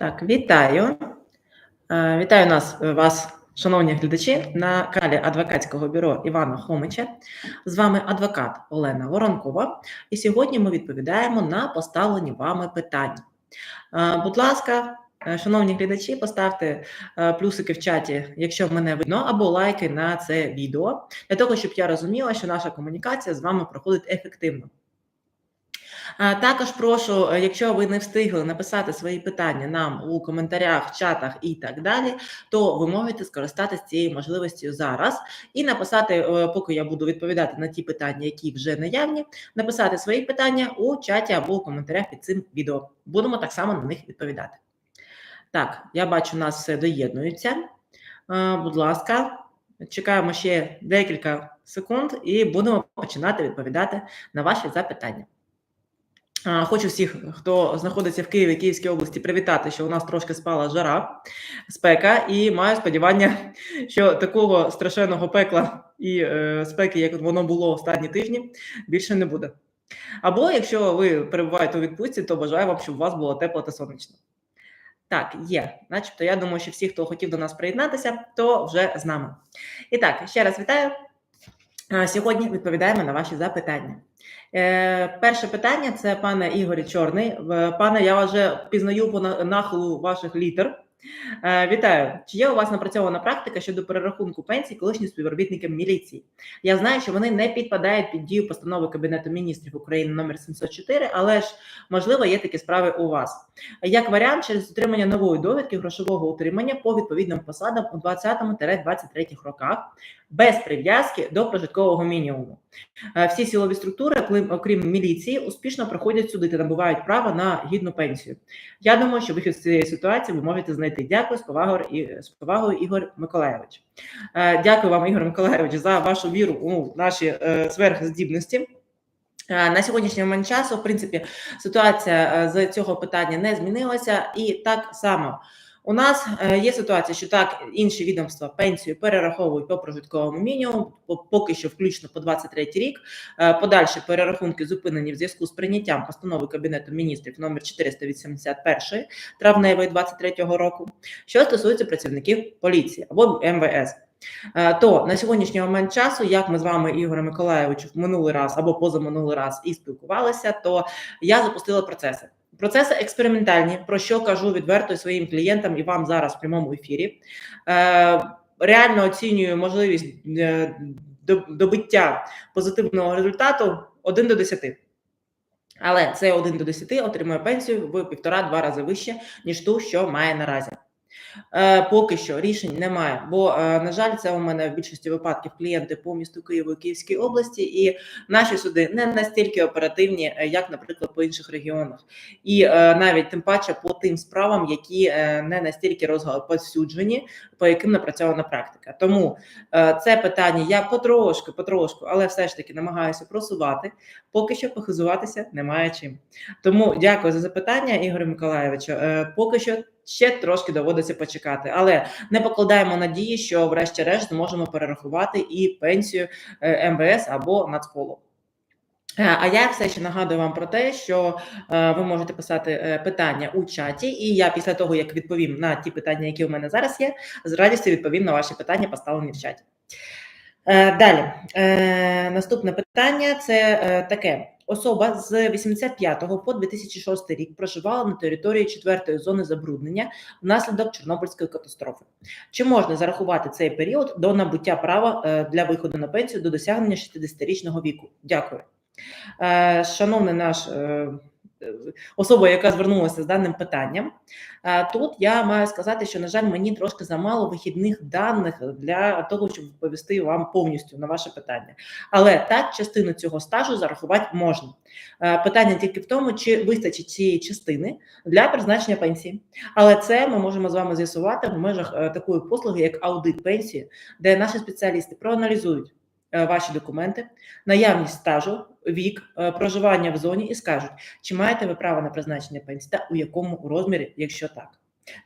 Так, вітаю. Е, Вітаю нас, е, вас, шановні глядачі, на каналі адвокатського бюро Івана Хомича. З вами адвокат Олена Воронкова. І сьогодні ми відповідаємо на поставлені вами питання. Е, Будь ласка, шановні глядачі, поставте плюсики в чаті, якщо мене видно, або лайки на це відео, для того, щоб я розуміла, що наша комунікація з вами проходить ефективно. Також прошу, е, якщо ви не встигли написати свої питання нам у коментарях, чатах і так далі, то ви можете скористатися цією можливістю зараз і написати, е, поки я буду відповідати на ті питання, які вже наявні, написати свої питання у чаті або у коментарях під цим відео. Будемо так само на них відповідати. Так, я бачу, нас все доєднується. Е, Будь ласка, чекаємо ще декілька секунд і будемо починати відповідати на ваші запитання. Хочу всіх, хто знаходиться в Києві, Київській області, привітати, що у нас трошки спала жара, спека, і маю сподівання, що такого страшенного пекла і е, спеки, як воно було останні тижні, більше не буде. Або якщо ви перебуваєте у відпустці, то бажаю вам, щоб у вас було тепло та сонячно. Так, є. Начебто, я думаю, що всі, хто хотів до нас приєднатися, то вже з нами. І так, ще раз вітаю. Сьогодні відповідаємо на ваші запитання. Е, перше питання це пане Ігорі Чорний. Пане, я вже пізнаю по нахилу ваших літер. Е, Вітаю. Чи є у вас напрацьована практика щодо перерахунку пенсій колишнім співробітникам міліції? Я знаю, що вони не підпадають під дію постанови Кабінету міністрів України номер 704, але ж можливо є такі справи у вас. Як варіант, через отримання нової довідки грошового утримання по відповідним посадам у 20-23 роках без прив'язки до прожиткового мінімуму. Е, Всі силові структури, окрім- міліції, успішно проходять суди та набувають право на гідну пенсію. Я думаю, що вихід з цієї ситуації ви можете знайти. Дякую з повагою, з повагою Ігор Миколаєвич. Е, Дякую вам, Ігор Миколаєвич, за вашу віру у наші е, сверхздібності. На сьогоднішній момент часу, в принципі, ситуація з цього питання не змінилася, і так само у нас е, є ситуація, що так інші відомства пенсію перераховують по прожитковому мінімуму, поки що включно по 23 рік. Е, Подальші перерахунки зупинені в зв'язку з прийняттям постанови Кабінету міністрів номер 481 травневої 23 року, що стосується працівників поліції або МВС. Е, То на сьогоднішній момент часу, як ми з вами, Ігоре Миколаєвичу, в минулий раз або позаминулий раз і спілкувалися, то я запустила процеси. Процеси експериментальні, про що кажу відверто своїм клієнтам і вам зараз в прямому ефірі. Е, Реально оцінюю можливість е, добиття позитивного результату 1 до 10. Але це 1 до 10 отримує пенсію в півтора-два рази вище, ніж ту, що має наразі. Е, поки що рішень немає, бо, е, на жаль, це у мене в більшості випадків клієнти по місту Києву і Київській області, і наші суди не настільки оперативні, е, як, наприклад, по інших регіонах, і навіть тим паче по тим справам, які не настільки розповсюджені, по яким напрацьована практика. Тому це питання я потрошку, потрошку, але все ж таки намагаюся просувати. Поки що похизуватися немає чим. Тому дякую за запитання, Ігорю Миколаєвичу. Поки що ще трошки доводиться почекати, але не покладаємо надії, що, врешті-решт, зможемо перерахувати і пенсію е, МВС або Нацполу. Е, А я все ще нагадую вам про те, що е, ви можете писати питання у чаті, і я після того, як відповім на ті питання, які у мене зараз є, з радістю відповім на ваші питання, поставлені в чаті. Далі, наступне питання це таке: особа з 85 по 2006 рік проживала на території четвертої зони забруднення внаслідок Чорнобильської катастрофи. Чи можна зарахувати цей період до набуття права е, для виходу на пенсію до досягнення 60-річного віку? Дякую. Е, Шановний наш е, особа, яка звернулася з даним питанням, тут я маю сказати, що на жаль, мені трошки замало вихідних даних для того, щоб відповісти вам повністю на ваше питання. Але так, частину цього стажу зарахувати можна. Питання тільки в тому, чи вистачить цієї частини для призначення пенсії. Але це ми можемо з вами з'ясувати в межах е, такої послуги, як аудит пенсії, де наші спеціалісти проаналізують ваші документи, наявність стажу, вік, е, проживання в зоні і скажуть, чи маєте ви право на призначення пенсії та у якому розмірі, якщо так.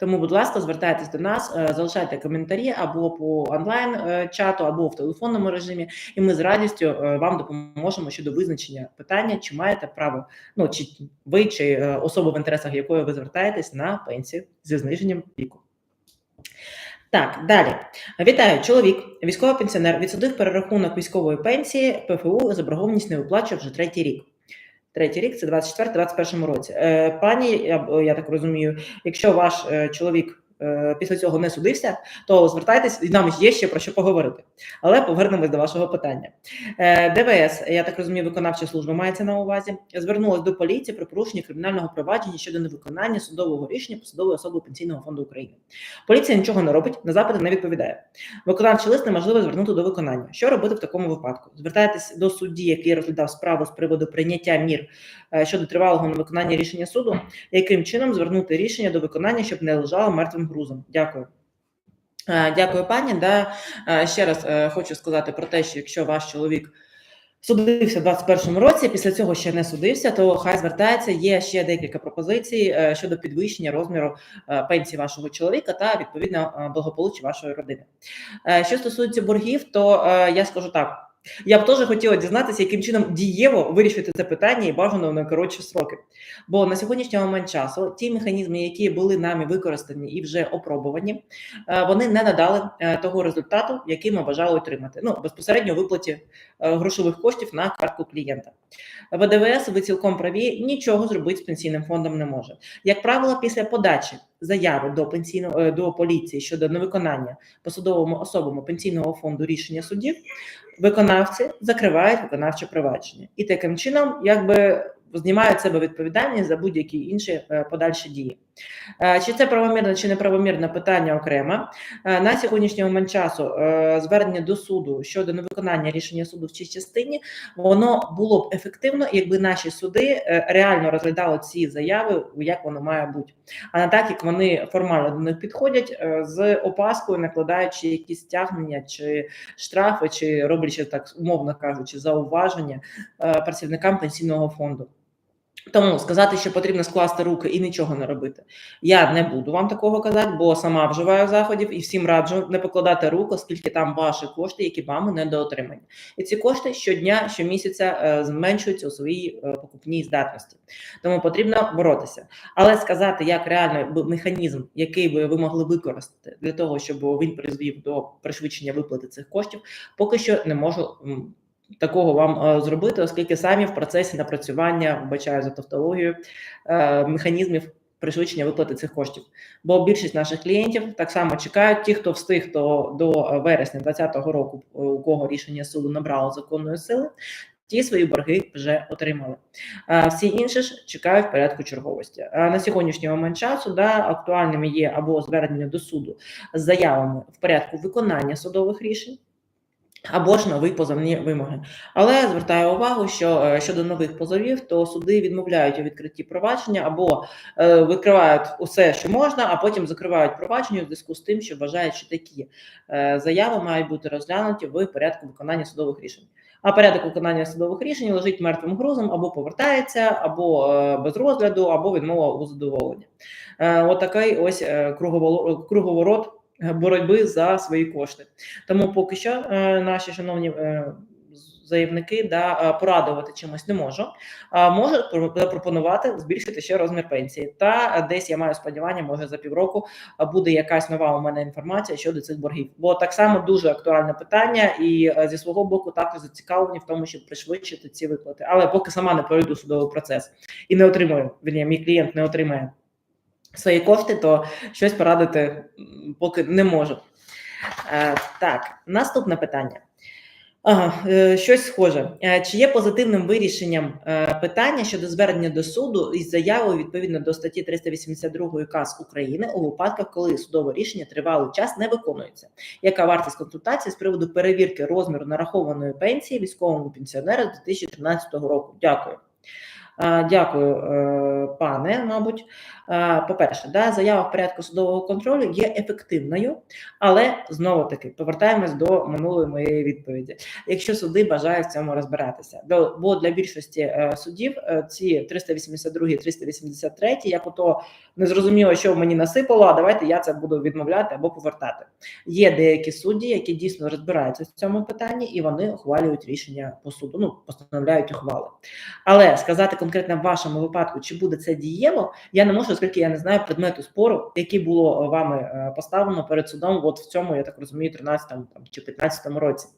Тому, будь ласка, звертайтесь до нас, е, залишайте коментарі або по онлайн е, чату, або в телефонному режимі, і ми з радістю е, вам допоможемо щодо визначення питання, чи маєте право, ну чи ви чи е, особа в інтересах якої ви звертаєтесь на пенсію зі зниженням віку. Так, далі. Вітаю, чоловік, військовий пенсіонер, відсудив перерахунок військової пенсії, ПФУ заборгованість не виплачує вже третій рік. Третій рік це 24-21 році. Е, пані, я, так розумію, якщо ваш е, чоловік після цього не судився, то звертайтесь, і нам є ще про що поговорити. Але повернемось до вашого питання. Е, ДВС, я так розумію, виконавча служба мається на увазі, звернулась до поліції про порушення кримінального провадження щодо невиконання судового рішення посадової особи Пенсійного фонду України. Поліція нічого не робить, на запити не відповідає. Виконавчий лист неможливо звернути до виконання. Що робити в такому випадку? Звертайтесь до судді, який розглядав справу з приводу прийняття мір е, щодо тривалого невиконання рішення суду, яким чином звернути рішення до виконання, щоб не лежало мертвим грузом. Дякую. Е, Дякую, пані. Да, е, ще раз е, хочу сказати про те, що якщо ваш чоловік судився в 21-му році, після цього ще не судився, то хай звертається. Є ще декілька пропозицій щодо підвищення розміру пенсії вашого чоловіка та відповідно благополуччя вашої родини. Що стосується боргів, то я скажу так. Я б теж хотіла дізнатися, яким чином дієво вирішити це питання і бажано на коротші сроки. Бо на сьогоднішній момент часу ті механізми, які були нами використані і вже опробувані, е, вони не надали е, того результату, який ми бажали отримати. Ну безпосередньо виплаті е, грошових коштів на картку клієнта. ВДВС, ви цілком праві, нічого зробити з пенсійним фондом не може. Як правило, після подачі заяви до пенсійного е, до поліції щодо невиконання посадовими особами пенсійного фонду рішення судів, виконавці закривають виконавче провадження і таким чином, якби знімають себе відповідальність за будь-які інші е, подальші дії. Е, Чи це правомірне чи неправомірне питання окремо Е, на сьогоднішній момент часу е, звернення до суду щодо невиконання рішення суду в цій частині воно було б ефективно, якби наші суди реально розглядали ці заяви, як воно має бути, а не так як вони формально до них підходять з опаскою, накладаючи якісь стягнення чи штрафи, чи роблячи так умовно кажучи, зауваження працівникам пенсійного фонду. Тому сказати, що потрібно скласти руки і нічого не робити. Я не буду вам такого казати, бо сама вживаю заходів і всім раджу не покладати рук, оскільки там ваші кошти, які вами недоотримані. І ці кошти щодня, щомісяця е, зменшуються у своїй е, покупній здатності. Тому потрібно боротися. Але сказати, як реально механізм, який би ви могли використати для того, щоб він призвів до пришвидшення виплати цих коштів, поки що не можу. Такого вам е, зробити, оскільки самі в процесі напрацювання вбачаю за тавтологію е, механізмів пришвидшення виплати цих коштів. Бо більшість наших клієнтів так само чекають. Ті, хто встиг то до е, вересня 2020 року, у кого рішення суду набрало законної сили, ті свої борги вже отримали. Е, Всі інші ж чекають в порядку черговості. А на сьогоднішній момент часу да, актуальними є або звернення до суду з заявами в порядку виконання судових рішень. Або ж нові позовні вимоги, але звертаю увагу, що е, щодо нових позовів, то суди відмовляють у відкритті провадження або е, викривають усе, що можна, а потім закривають провадження у зв'язку з тим, що вважають, що такі е, заяви мають бути розглянуті в порядку виконання судових рішень. А порядок виконання судових рішень лежить мертвим грузом або повертається, або е, без розгляду, або відмова у задоволенні. Е, Отакий ось е, круговорот боротьби за свої кошти. Тому поки що е, наші шановні е, заявники да, е, порадувати чимось не можу. А про- запропонувати збільшити ще розмір пенсії. Та е, десь я маю сподівання, може за півроку е, буде якась нова у мене інформація щодо цих боргів. Бо так само дуже актуальне питання, і е, зі свого боку також зацікавлені в тому, щоб пришвидшити ці виплати. Але поки сама не пройду судовий процес і не отримую, вірні, мій клієнт не отримає свої кошти, то щось порадити поки не можу. Е, так, наступне питання. Ага, е, щось схоже. Е, Чи є позитивним вирішенням питання щодо звернення до суду із заявою відповідно до статті 382 КАС України у випадках, коли судове рішення тривалий час не виконується? Яка вартість консультації з приводу перевірки розміру нарахованої пенсії військовому пенсіонеру з 2013 року? Дякую. Е, Дякую, е, пане. Мабуть, Е, по-перше, да, заява в порядку судового контролю є ефективною, але знову таки повертаємось до минулої моєї відповіді. Якщо суди бажають в цьому розбиратися, Бо- для більшості судів ці 382, 383, як ото не зрозуміло, що мені насипало, а давайте я це буду відмовляти або повертати. Є деякі судді, які дійсно розбираються в цьому питанні, і вони ухвалюють рішення по суду, ну постановляють ухвали. Але сказати конкретно в вашому випадку, чи буде це дієво, я не можу, оскільки я не знаю предмету спору, який було вами е, поставлено перед судом, от в цьому, я так розумію, 13 там, чи 15 році.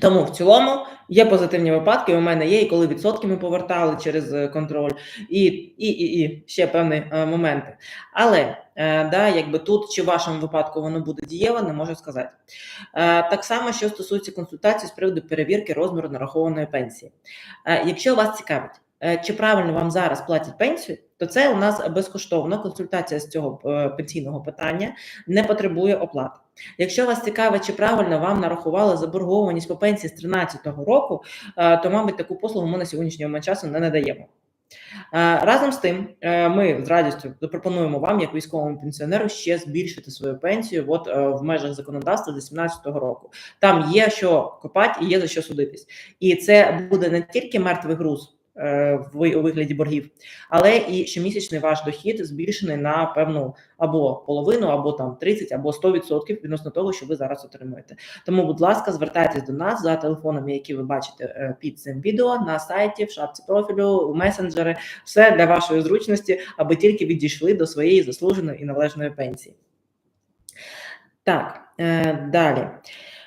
Тому в цілому є позитивні випадки. У мене є, і коли відсотки ми повертали через е, контроль, і, і, і, і ще певні е, моменти. Але е, да, якби тут чи в вашому випадку воно буде дієво, не можу сказати. Е, так само, що стосується консультації з приводу перевірки розміру нарахованої пенсії. Е, якщо вас цікавить, е, чи правильно вам зараз платять пенсію, то це у нас безкоштовна консультація з цього е, пенсійного питання не потребує оплати. Якщо вас цікавить, чи правильно вам нарахували заборгованість по пенсії з 2013 року, е, то, мабуть, таку послугу ми на сьогоднішнього момент часу не надаємо. Е, Разом з тим, е, ми з радістю запропонуємо вам, як військовому пенсіонеру, ще збільшити свою пенсію от, е, в межах законодавства з 2018 року. Там є що копати і є за що судитись. І це буде не тільки мертвий груз е, у вигляді боргів, але і щомісячний ваш дохід збільшений на певну або половину, або там 30, або 100% відносно того, що ви зараз отримуєте. Тому, будь ласка, звертайтесь до нас за телефонами, які ви бачите е, під цим відео на сайті, в шапці профілю, месенджери, все для вашої зручності, аби тільки відійшли до своєї заслуженої і належної пенсії. Так, е, далі.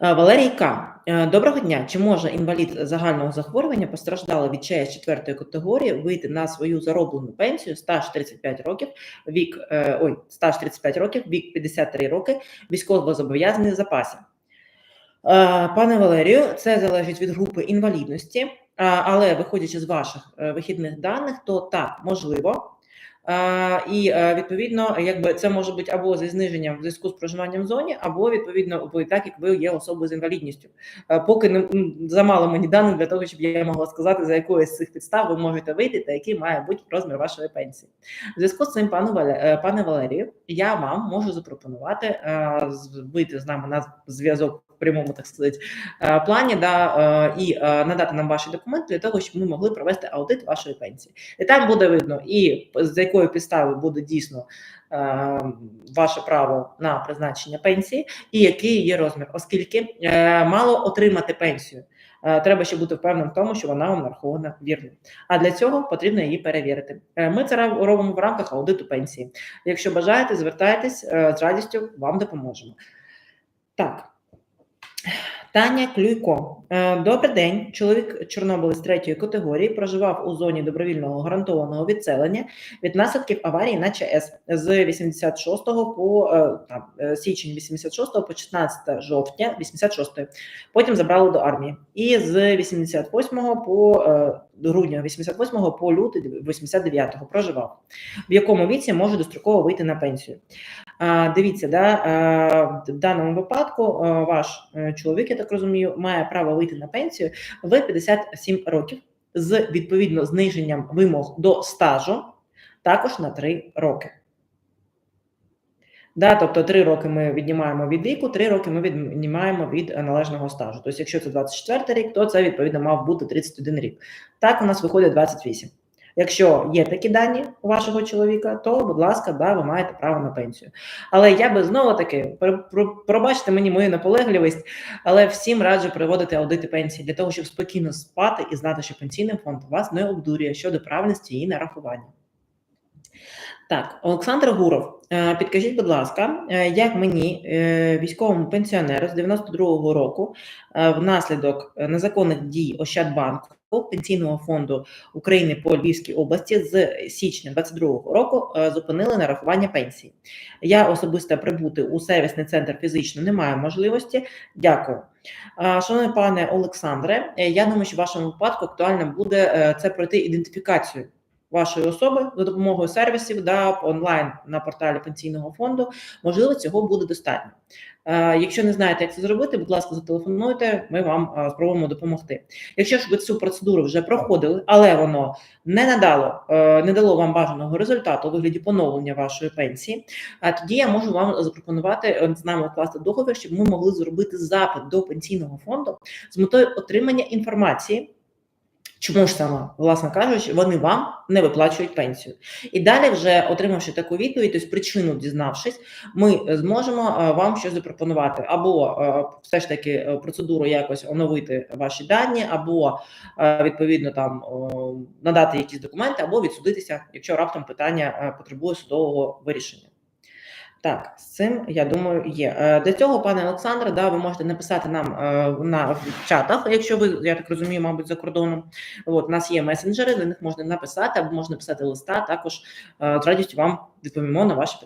Е, Валерій К. Е, Доброго дня. Чи може інвалід загального захворювання постраждалий від ЧС 4 категорії вийти на свою зароблену пенсію стаж 35 років, вік е, ой, стаж 35 років, вік 53 роки, військовозобов'язаний в запасі? Пане Валерію, це залежить від групи інвалідності, але виходячи з ваших вихідних даних, то так можливо. І е, відповідно, якби це може бути або зі зниженням в зв'язку з проживанням в зоні, або відповідно бо так, як ви є особою з інвалідністю. Е, Поки не замало мені даних для того, щоб я могла сказати, за якою з цих підстав ви можете вийти та який має бути розмір вашої пенсії. В зв'язку з цим, пане Вале- е, пане Валерію, я вам можу запропонувати вийти з нами на зв'язок прямому, так сказати, е, плані, да, е, і е, надати нам ваші документи для того, щоб ми могли провести аудит вашої пенсії. І там буде видно, і з якої підстави буде дійсно ваше право на призначення пенсії, і який є розмір, оскільки мало отримати пенсію. Треба ще бути впевненим в тому, що вона вам нарахована вірно. А для цього потрібно її перевірити. Ми це робимо в рамках аудиту пенсії. Якщо бажаєте, звертайтесь з радістю вам допоможемо. Так. Таня Клюйко. Е, Добрий день. Чоловік Чорнобилець третьої категорії проживав у зоні добровільного гарантованого відселення від наслідків аварії на ЧАЕС з 86 по е, там, е, січень 86 по 16 жовтня 86. Потім забрали до армії. І з 88 по грудня 88 по лютий 89 проживав. В якому віці може достроково вийти на пенсію. Дивіться, да, в даному випадку ваш е, чоловік, я так розумію, має право вийти на пенсію в 57 років з відповідно зниженням вимог до стажу також на 3 роки. Да, тобто 3 роки ми віднімаємо від віку, 3 роки ми віднімаємо від е, належного стажу. Тобто, якщо це 24 рік, то це відповідно мав бути 31 рік. Так у нас виходить 28. Якщо є такі дані у вашого чоловіка, то, будь ласка, да, ви маєте право на пенсію. Але я би знову таки про- про- пробачте мені мою наполегливість, але всім раджу проводити аудити пенсії для того, щоб спокійно спати і знати, що пенсійний фонд вас не обдурює щодо правильності її нарахування. Так, Олександр Гуров, е, підкажіть, будь ласка, е, як мені, е, військовому пенсіонеру з 92-го року, внаслідок незаконних дій Ощадбанку пенсійного фонду України по Львівській області з січня 22-го року е, зупинили нарахування пенсії. Я особисто прибути у сервісний центр фізично не маю можливості. Дякую. Е, Шановний пане Олександре, е, я думаю, що в вашому випадку актуально буде це пройти ідентифікацію вашої особи за допомогою сервісів да, онлайн на порталі пенсійного фонду, можливо, цього буде достатньо. Е, Якщо не знаєте, як це зробити, будь ласка, зателефонуйте, ми вам е, спробуємо допомогти. Якщо ж ви цю процедуру вже проходили, але воно не надало, е, не дало вам бажаного результату у вигляді поновлення вашої пенсії, тоді я можу вам запропонувати з нами вкласти договір, щоб ми могли зробити запит до пенсійного фонду з метою отримання інформації. Чому ж саме, власне кажучи, вони вам не виплачують пенсію? І далі, вже отримавши таку відповідь, тобто причину дізнавшись, ми зможемо е, вам щось запропонувати, або е, все ж таки е, процедуру якось оновити ваші дані, або відповідно там надати якісь документи, або відсудитися, якщо раптом питання потребує судового вирішення. Так, з цим я думаю, є до цього, пане Олександре, да, ви можете написати нам е, на в чатах, якщо ви, я так розумію, мабуть, за кордоном. От у нас є месенджери, на них можна написати або можна писати листа. Також е, з радістю вам відповімо на ваші питання.